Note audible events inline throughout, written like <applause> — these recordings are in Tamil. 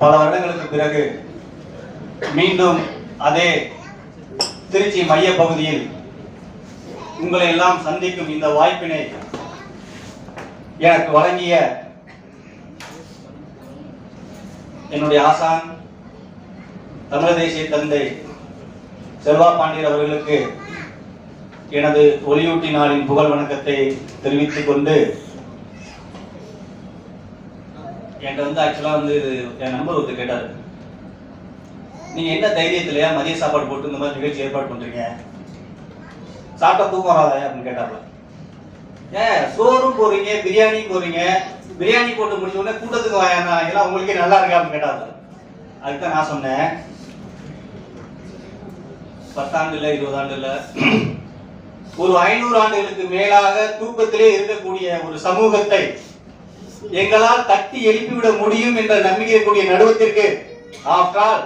பல வருடங்களுக்கு பிறகு மீண்டும் அதே திருச்சி மைய பகுதியில் உங்களை எல்லாம் சந்திக்கும் இந்த வாய்ப்பினை எனக்கு வழங்கிய என்னுடைய ஆசான் தமிழ தேசிய தந்தை செல்வா பாண்டியர் அவர்களுக்கு எனது ஒளியூட்டி நாளின் புகழ் வணக்கத்தை தெரிவித்துக் கொண்டு என்கிட்ட வந்து ஆக்சுவலாக வந்து என் நம்பர் ஒருத்தர் கேட்டாரு. நீங்கள் என்ன தைரியத்திலையா மதிய சாப்பாடு போட்டு இந்த மாதிரி நிகழ்ச்சி ஏற்பாடு பண்ணுறீங்க சாப்பிட்டா தூக்கம் வராதா அப்படின்னு கேட்டாப்ல. ஏன் சோறும் போறீங்க பிரியாணி போறீங்க பிரியாணி போட்டு முடிச்ச உடனே கூட்டத்துக்கு வாயானா எல்லாம் உங்களுக்கே நல்லா இருக்கா அப்படின்னு கேட்டார் அதுக்கு தான் நான் சொன்னேன். பத்தாண்டு இல்லை இருபது ஆண்டு ஒரு ஐநூறு ஆண்டுகளுக்கு மேலாக தூக்கத்திலே இருக்கக்கூடிய ஒரு சமூகத்தை எங்களால் தட்டி எழுப்பிவிட முடியும் என்ற நம்பிக்கை கூடிய நடுவத்திற்கு ஆஃப்டர்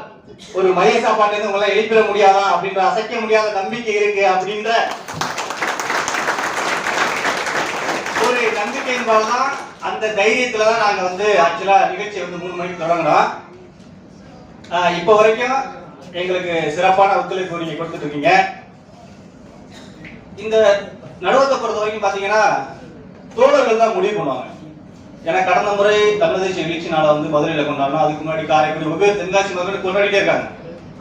ஒரு மதிய சாப்பாட்டை உங்களால் எழுப்பிட முடியாதா அப்படின்ற அசைக்க முடியாத நம்பிக்கை இருக்கு அப்படின்ற ஒரு நம்பிக்கையின் தான் அந்த தைரியத்துல தான் நாங்க வந்து ஆக்சுவலா நிகழ்ச்சி வந்து மூணு மணிக்கு தொடங்குறோம். இப்போ வரைக்கும் எங்களுக்கு சிறப்பான ஒத்துழைப்பு நீங்க கொடுத்துட்டு இருக்கீங்க. இந்த நடுவத்தை பொறுத்த வரைக்கும் பாத்தீங்கன்னா தோழர்கள் தான் முடிவு பண்ணுவாங்க. ஏன்னா கடந்த முறை தமிழ் தேசிய எழுச்சி நாளை வந்து மதுரையில் கொண்டாடணும் அதுக்கு முன்னாடி காரைக்குடி வெவ்வேறு தென்காசி மதுரை கொண்டாடிட்டே இருக்காங்க.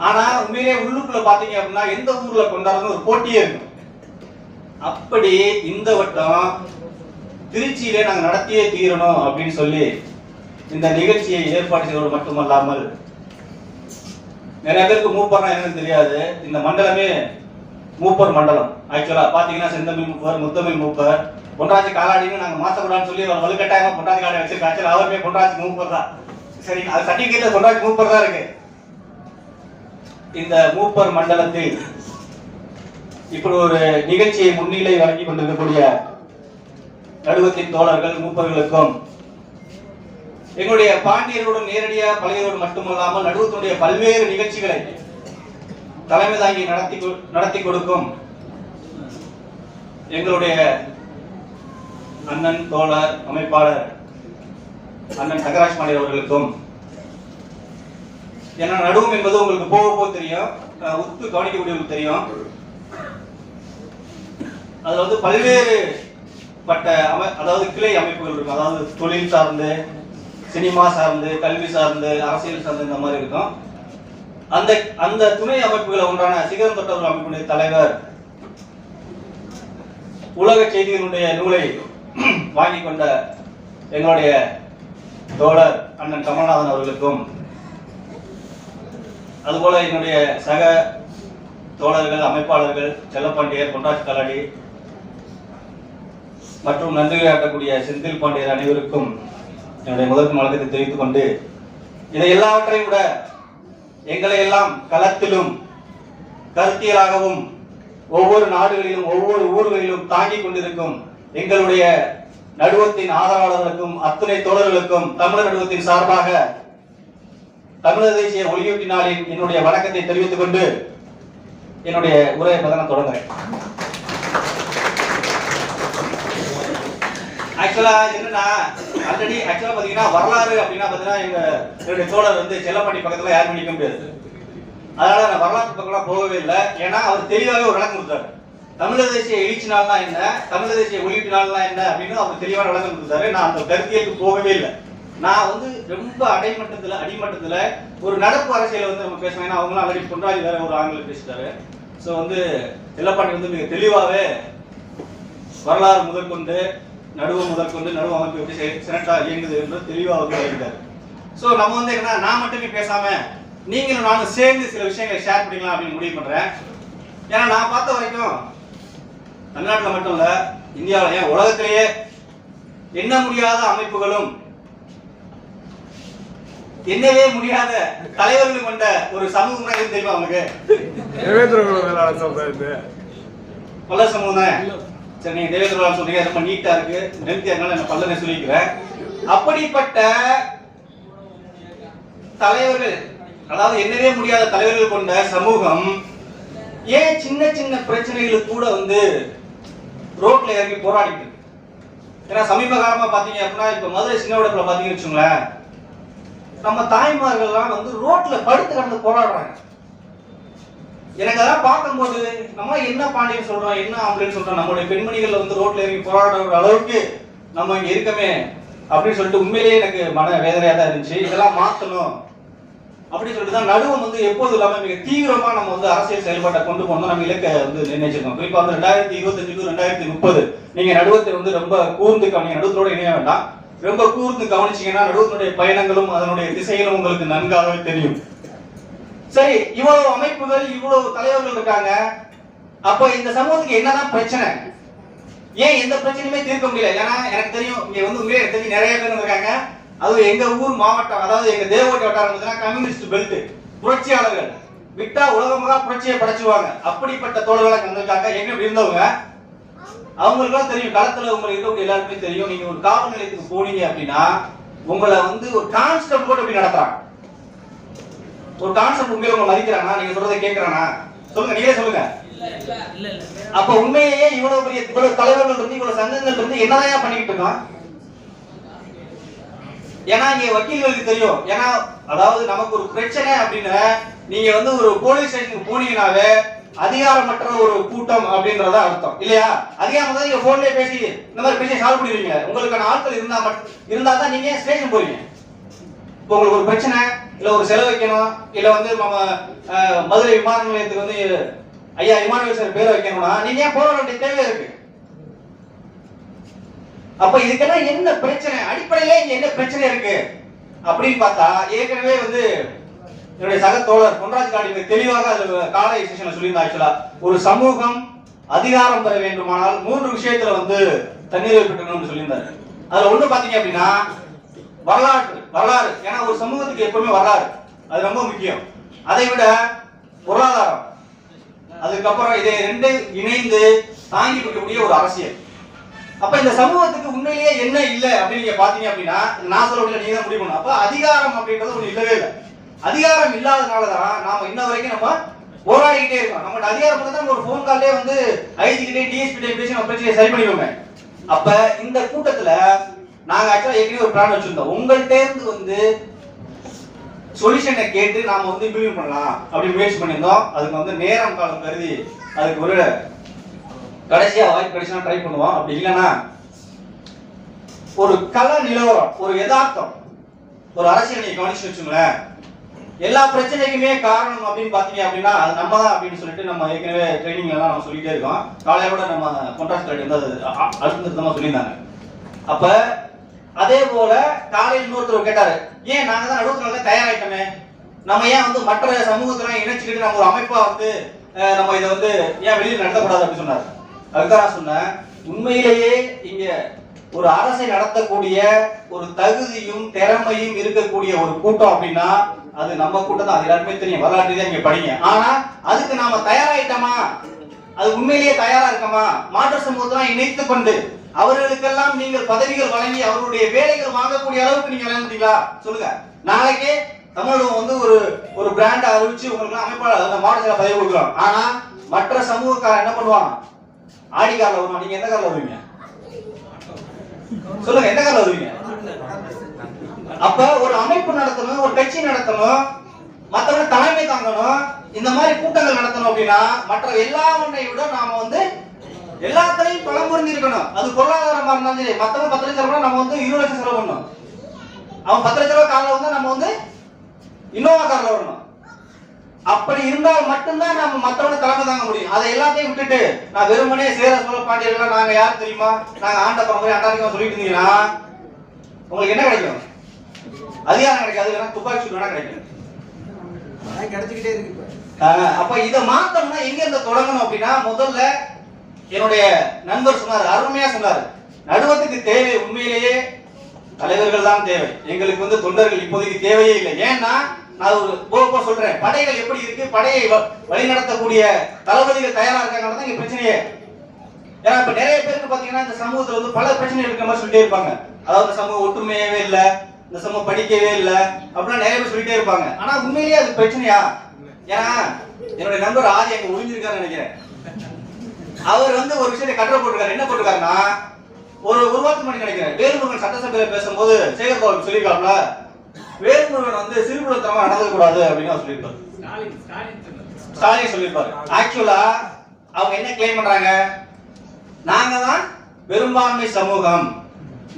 ஆனா உண்மையிலேயே உள்ளுக்குள்ள பாத்தீங்க அப்படின்னா எந்த ஊர்ல கொண்டாடுறது ஒரு போட்டியே இருக்கும் அப்படி இந்த வட்டம் திருச்சியிலே நாங்க நடத்தியே தீரணும் அப்படின்னு சொல்லி இந்த நிகழ்ச்சியை ஏற்பாடு செய்வது மட்டுமல்லாமல் நிறைய பேருக்கு மூப்பர்னா என்னன்னு தெரியாது. இந்த மண்டலமே மூப்பர் மண்டலம். ஆக்சுவலா பாத்தீங்கன்னா செந்தமிழ் மூப்பர் முத்தமிழ் மூப்பர். பொன்ராஜி காலாடின்னு நாங்க மாசக்கூடாதுன்னு சொல்லி அவர் வலுக்கட்டாயமா பொன்ராஜி காலாடி வச்சிருக்கோம். ஆக்சுவலா அவருமே பொன்ராஜி மூப்பர் தான். சரி அது சர்டிபிகேட்ல பொன்ராஜி மூப்பர் தான் இருக்கு. இந்த மூப்பர் மண்டலத்தில் இப்படி ஒரு நிகழ்ச்சியை முன்னிலை வழங்கி கொண்டிருக்கக்கூடிய நடுவத்தின் தோழர்கள் மூப்பர்களுக்கும் எங்களுடைய பாண்டியர்களுடன் நேரடியாக பழகியதோடு மட்டுமல்லாமல் நடுவத்தினுடைய பல்வேறு நிகழ்ச்சிகளை தலைமை தாங்கி நடத்தி நடத்தி கொடுக்கும் எங்களுடைய அண்ணன் தோழர் அமைப்பாளர் அண்ணன் தகராஜ் பாண்டியர் அவர்களுக்கும் ஏன்னா நடுவும் என்பது உங்களுக்கு போக போக தெரியும். உத்து கவனிக்கக்கூடியவங்களுக்கு தெரியும். அதுல வந்து பல்வேறு பட்ட அமை அதாவது கிளை அமைப்புகள் இருக்கும். அதாவது தொழில் சார்ந்து சினிமா சார்ந்து கல்வி சார்ந்து அரசியல் சார்ந்து இந்த மாதிரி இருக்கும். அந்த அந்த துணை அமைப்புகளை ஒன்றான சிகரம் தொட்டவர் அமைப்பினுடைய தலைவர் உலக செய்திகளுடைய நூலை <clears throat> வாங்கி கொண்ட எங்களுடைய தோழர் அண்ணன் கமல்நாதன் அவர்களுக்கும் அதுபோல என்னுடைய சக தோழர்கள் அமைப்பாளர்கள் செல்லப்பாண்டியர் பொன்ராஜ் கலாடி மற்றும் நன்றியாட்டக்கூடிய செந்தில் பாண்டியர் அனைவருக்கும் என்னுடைய முதற்கு வழக்கத்தை தெரிவித்துக் கொண்டு இதை எல்லாவற்றையும் விட எங்களை எல்லாம் களத்திலும் கருத்தியலாகவும் ஒவ்வொரு நாடுகளிலும் ஒவ்வொரு ஊர்களிலும் தாங்கிக் கொண்டிருக்கும் எங்களுடைய நடுவத்தின் ஆதரவாளர்களுக்கும் அத்துணை தோழர்களுக்கும் தமிழர் நடுவத்தின் சார்பாக தமிழர் தேசிய ஒளியூட்டி நாளின் என்னுடைய வணக்கத்தை தெரிவித்துக் கொண்டு என்னுடைய உரையை பதன தொடங்குகிறேன் ஆக்சுவலா என்னன்னா ஆல்ரெடி ஆக்சுவலா பாத்தீங்கன்னா வரலாறு அப்படின்னா பாத்தீங்கன்னா எங்க என்னுடைய தோழர் வந்து செல்லப்பட்டி பக்கத்துல யாரும் பண்ணிக்க முடியாது. அதனால நான் வரலாற்று பக்கம்லாம் போகவே இல்லை. ஏன்னா அவர் தெளிவாகவே ஒரு விளக்கம் கொடுத்தாரு. தமிழக தேசிய எழுச்சி என்ன? தமிழர் தேசிய ஒளியீட்டு நாள்னா என்ன? அப்படின்னு அவர் தெளிவான விளக்கம் கொடுத்தாரு. நான் அந்த கருத்தியலுக்கு போகவே இல்லை. நான் வந்து ரொம்ப அடைமட்டத்துல அடிமட்டத்துல ஒரு நடப்பு அரசியலை வந்து நம்ம பேசுவேன் ஏன்னா ஆல்ரெடி பொன்ராஜி வேற ஒரு ஆங்கிலம் பேசிட்டாரு. ஸோ வந்து செல்லப்பாண்டி வந்து மிக தெளிவாகவே வரலாறு முதற்கொண்டு நடுவு முதற்கொண்டு நடுவு அமைப்பு எப்படி செ- சிறட்டா இயங்குது என்று தெளிவாக சொல்லியிருக்காரு ஸோ நம்ம வந்து என்ன நான் மட்டுமே பேசாம நீங்களும் நானும் சேர்ந்து சில விஷயங்களை ஷேர் பண்ணிக்கலாம் அப்படின்னு முடிவு பண்றேன். ஏன்னா நான் பார்த்த வரைக்கும் தமிழ்நாட்டில் மட்டும் இல்ல இந்தியாவில் ஏன் உலகத்திலேயே எண்ண முடியாத அமைப்புகளும் எண்ணவே முடியாத தலைவர்களும் கொண்ட ஒரு சமூகம் தெரியுமா உங்களுக்கு? பல்ல சமூகம் தானே? சரி நீங்க தேவேந்திர சொல்றீங்க ரொம்ப நீட்டா இருக்கு. நெருத்தியா இருந்தாலும் என்ன பல்லனை சொல்லிக்கிறேன். அப்படிப்பட்ட தலைவர்கள் அதாவது என்னவே முடியாத தலைவர்கள் கொண்ட சமூகம் ஏன் சின்ன சின்ன பிரச்சனைகளுக்கு கூட வந்து ரோட்ல இறங்கி போராடிட்டு இருக்கு? ஏன்னா சமீப காலமா பாத்தீங்க அப்படின்னா இப்ப மதுரை சின்ன பாத்தீங்கன்னு வச்சுங்களேன் நம்ம தாய்மார்கள்லாம் வந்து ரோட்ல படுத்து கடந்து போராடுறாங்க. எனக்கு அதெல்லாம் பார்க்கும்போது நம்ம என்ன பாண்டியன் சொல்றோம் என்ன ஆம்பளைன்னு சொல்றோம் நம்மளுடைய பெண்மணிகள் வந்து ரோட்ல இறங்கி போராடுற அளவுக்கு நம்ம இங்க இருக்கமே அப்படின்னு சொல்லிட்டு உண்மையிலேயே எனக்கு மன வேதனையா தான் இருந்துச்சு. இதெல்லாம் மாத்தணும் அப்படின்னு சொல்லிட்டு தான் நடுவம் வந்து எப்போதும் இல்லாம மிக தீவிரமா நம்ம வந்து அரசியல் செயல்பாட்டை கொண்டு போனோம் நம்ம இலக்க வந்து நிர்ணயிச்சிருக்கோம். குறிப்பா வந்து ரெண்டாயிரத்தி இருபத்தஞ்சு டு ரெண்டாயிரத்தி முப்பது நீங்க நடுவத்தை வந்து ரொம்ப கூர்ந்து கவனிங்க நடுவத்தோட இணைய வேண்டாம். ரொம்ப கூர்ந்து கவனிச்சீங்கன்னா நடுவத்தினுடைய பயணங்களும் அதனுடைய திசைகளும் உங்களுக்கு நன்காகவே தெரியும். சரி இவ்வளவு அமைப்புகள் இவ்வளவு தலைவர்கள் இருக்காங்க. அப்போ இந்த சமூகத்துக்கு என்னதான் பிரச்சனை? ஏன் எந்த பிரச்சனையுமே தீர்க்க முடியல? ஏன்னா எனக்கு தெரியும் இங்க வந்து உங்களே எனக்கு தெரியும் நிறைய பேர் இருக்காங்க அதுவும் எங்க ஊர் மாவட்டம் அதாவது எங்க தேவகோட்டை வட்டாரம் பார்த்தீங்கன்னா கம்யூனிஸ்ட் பெல்ட் புரட்சியாளர்கள். விட்டா உலகமாக புரட்சியை படைச்சுவாங்க அப்படிப்பட்ட தோழர்களை கண்டிருக்காங்க. எங்க இப்படி இருந்தவங்க? அவங்களுக்குலாம் தெரியும். களத்துல உங்களுக்கு இருக்கக்கூடிய எல்லாருக்குமே தெரியும். நீங்க ஒரு காவல் நிலையத்துக்கு போனீங்க அப்படின்னா உங்களை வந்து ஒரு கான்ஸ்டபிள் கூட இப்படி நடத்துறாங்க. ஒரு கான்செப்ட் உண்மையில உங்களை மதிக்கிறானா? நீங்க சொல்றதை கேட்கறானா சொல்லுங்க நீங்களே சொல்லுங்க. அப்ப உண்மையிலேயே இவ்வளவு பெரிய இவ்வளவு தலைவர்கள் இருந்து இவ்வளவு சங்கங்கள் இருந்து என்னதான் பண்ணிக்கிட்டு இருக்கான் ஏன்னா இங்க வக்கீல்களுக்கு தெரியும். ஏன்னா அதாவது நமக்கு ஒரு பிரச்சனை அப்படின்னு நீங்க வந்து ஒரு போலீஸ் ஸ்டேஷனுக்கு போனீங்கனாவே அதிகாரமற்ற ஒரு கூட்டம் அப்படின்றத அர்த்தம். இல்லையா? அதிகாரம் தான் நீங்க போன்லயே பேசி இந்த மாதிரி பிரச்சனை சால்வ் பண்ணிடுவீங்க. உங்களுக்கான ஆட்கள் இருந்தா மட்டும் இருந்தா தான் நீங்க ஸ்டேஷன் போறீங்க? இப்போ உங்களுக்கு ஒரு பிரச்சனை இல்ல ஒரு செலவு வைக்கணும் இல்ல வந்து நம்ம அஹ், மதுரை விமான நிலையத்துக்கு வந்து ஐயா இமானுவேல் சார் பேர் வைக்கணும்னா நீங்க ஏன் போராட வேண்டிய தேவை இருக்கு? அப்ப இதுக்கெல்லாம் என்ன பிரச்சனை? அடிப்படையில இங்க என்ன பிரச்சனை இருக்கு? அப்படின்னு பார்த்தா ஏற்கனவே வந்து என்னுடைய சக தோழர் பொன்ராஜ் காடி தெளிவாக அது காலை செஷன்ல சொல்லியிருந்தா ஆக்சுவலா ஒரு சமூகம் அதிகாரம் பெற வேண்டுமானால் மூன்று விஷயத்துல வந்து தண்ணீர் பெற்றணும்னு சொல்லியிருந்தாரு. அதுல ஒண்ணு பாத்தீங்க அப்படின்னா வரலாற்று வரலாறு. ஏன்னா ஒரு சமூகத்துக்கு எப்பவுமே வரலாறு. அது ரொம்ப முக்கியம். அதை விட பொருளாதாரம். அதுக்கப்புறம் இதை ரெண்டும் இணைந்து தாங்கி பிடிக்கக்கூடிய ஒரு அரசியல். அப்ப இந்த சமூகத்துக்கு உண்மையிலேயே என்ன இல்லை அப்படின்னு நீங்க பாத்தீங்க அப்படின்னா நான் சொல்ல முடியல நீங்க தான் முடிவு பண்ணணும். அப்ப அதிகாரம் அப்படின்றது ஒண்ணு இல்லவே இல்லை. அதிகாரம் இல்லாதனால தான் நாம இன்ன வரைக்கும் நம்ம போராடிக்கிட்டே இருக்கோம். நம்ம அதிகாரம் மட்டும் தான் ஒரு ஃபோன் கால்லே வந்து ஐஜி கிட்டே டிஎஸ்பி கிட்டே பேசி நம்ம பிரச்சனையை சரி பண்ணிடுவோங்க அப்ப இந்த கூட்டத்துல நாங்க ஆக்சுவலா ஏற்கனவே ஒரு பிளான் வச்சிருந்தோம். உங்கள்கிட்ட இருந்து வந்து சொல்யூஷனை கேட்டு நாம வந்து இம்ப்ளிமெண்ட் பண்ணலாம் அப்படி முயற்சி பண்ணியிருந்தோம். அதுக்கு வந்து நேரம் காலம் கருதி அதுக்கு ஒரு கடைசியா வாய்ப்பு கிடைச்சா ட்ரை பண்ணுவோம். அப்படி இல்லைன்னா ஒரு கல நிலவரம் ஒரு யதார்த்தம் ஒரு அரசியல் நீங்க கவனிச்சு வச்சுங்களேன். எல்லா பிரச்சனைக்குமே காரணம் அப்படின்னு பாத்தீங்க அப்படின்னா அது நம்ம தான் அப்படின்னு சொல்லிட்டு நம்ம ஏற்கனவே ட்ரைனிங் எல்லாம் நம்ம சொல்லிட்டே இருக்கோம். காலையில கூட நம்ம கொண்டாஸ் வந்து அது அழுத்தமா சொல்லியிருந்தாங்க. அப்ப அதே போல காலையில் இன்னொருத்தர் கேட்டாரு ஏன் நாங்க தான் நடுவுல தயாராயிட்டோமே? நம்ம ஏன் வந்து மற்ற சமூகத்துல இணைச்சுக்கிட்டு நம்ம ஒரு அமைப்பா வந்து நம்ம இதை வந்து ஏன் வெளியில் நடத்தக்கூடாது? அப்படின்னு சொன்னார். அதுதான் நான் சொன்னேன் உண்மையிலேயே இங்க ஒரு அரசை நடத்தக்கூடிய ஒரு தகுதியும் திறமையும் இருக்கக்கூடிய ஒரு கூட்டம் அப்படின்னா அது நம்ம கூட்டம் தான். அது எல்லாருமே தெரியும். வரலாற்று தான் இங்க படிங்க. ஆனா அதுக்கு நாம தயாராயிட்டோமா? அது உண்மையிலேயே தயாரா இருக்கமா? மாற்று சமூகத்தெல்லாம் இணைத்து கொண்டு அவர்களுக்கெல்லாம் நீங்கள் பதவிகள் வழங்கி அவருடைய வேலைகள் வாங்கக்கூடிய அளவுக்கு நீங்க விளையாண்டீங்களா சொல்லுங்க. நாளைக்கே தமிழகம் வந்து ஒரு ஒரு பிராண்ட் அறிவிச்சு உங்களுக்கு அமைப்பாளர் அந்த மாநில பதவி கொடுக்கலாம். ஆனா மற்ற சமூகக்காரன் என்ன பண்ணுவாங்க? ஆடி கார்ல வருவான் நீங்க எந்த கார்ல வருவீங்க? சொல்லுங்க எந்த கார்ல வருவீங்க? அப்ப ஒரு அமைப்பு நடத்தணும் ஒரு கட்சி நடத்தணும் மற்றவங்க தலைமை தாங்கணும் இந்த மாதிரி கூட்டங்கள் நடத்தணும் அப்படின்னா மற்ற எல்லா எல்லாவற்றை விட நாம வந்து எல்லாத்துலயும் பலம் புரிஞ்சு இருக்கணும் அது பொருளாதாரமா இருந்தாலும் சரி. மத்தவங்க பத்து லட்சம் ரூபாய் நம்ம வந்து இருபது லட்சம் செலவு பண்ணணும். அவன் பத்து லட்சம் ரூபாய் கார்ல வந்தா நம்ம வந்து இன்னோவா கார்ல வரணும். அப்படி இருந்தால் மட்டும்தான் நம்ம மத்தவங்க தலைமை தாங்க முடியும். அதை எல்லாத்தையும் விட்டுட்டு நான் வெறுமனே சேர சோழ பாண்டியர்கள் நாங்க யார் தெரியுமா? நாங்க ஆண்ட பரம்பரை அண்டாரிக்கமா சொல்லிட்டு இருந்தீங்கன்னா உங்களுக்கு என்ன கிடைக்கும்? அதிகாரம் கிடைக்காது இல்லைன்னா துப்பாக்கி சூடு வேணா கிடைக்கும். கிடைச்சுக்கிட்டே இருக்கு அப்ப இத மாத்தணும்னா எங்க இருந்து தொடங்கணும் அப்படின்னா முதல்ல என்னுடைய நண்பர் சொன்னார் அருமையா சொன்னார். நடுவத்துக்கு தேவை உண்மையிலேயே தலைவர்கள் தான் தேவை. எங்களுக்கு வந்து தொண்டர்கள் இப்போதைக்கு தேவையே இல்லை. ஏன்னா நான் ஒரு போக சொல்றேன். படைகள் எப்படி இருக்கு? படையை வ- வழிநடத்தக்கூடிய தளபதிகள் தயாரா இருக்காங்க தான் இங்க பிரச்சனையே. ஏன்னா இப்ப நிறைய பேருக்கு பாத்தீங்கன்னா இந்த சமூகத்துல வந்து பல பிரச்சனை இருக்கிற மாதிரி சொல்லிட்டே இருப்பாங்க. அதாவது சமூகம் ஒற்றுமையவே இல்லை. இந்த சமூகம் படிக்கவே இல்லை. அப்படிலாம் நிறைய பேர் சொல்லிட்டே இருப்பாங்க. ஆனா உண்மையிலேயே அது பிரச்சனையா? ஏன்னா என்னுடைய நண்பர் ஆதி அங்க ஒளிஞ்சிருக்காருன்னு நினைக்கிறேன். அவர் வந்து ஒரு விஷயத்தை கட்டுரை போட்டிருக்காரு. என்ன போட்டிருக்காருன்னா ஒரு வாரத்துக்கு முன்னாடி நினைக்கிறேன். வேலுமுருகன் சட்டசபையில பேசும்போது சேகர் பாபு சொல்லியிருக்காப்ல வேல்முருகன் வந்து சிறுபுலத்தனமா நடந்துக்க கூடாது அப்படின்னு அவர் சொல்லியிருப்பாரு ஸ்டாலின் சொல்லியிருப்பாரு. ஆக்சுவலா அவங்க என்ன கிளைம் பண்றாங்க? நாங்க தான் பெரும்பான்மை சமூகம்.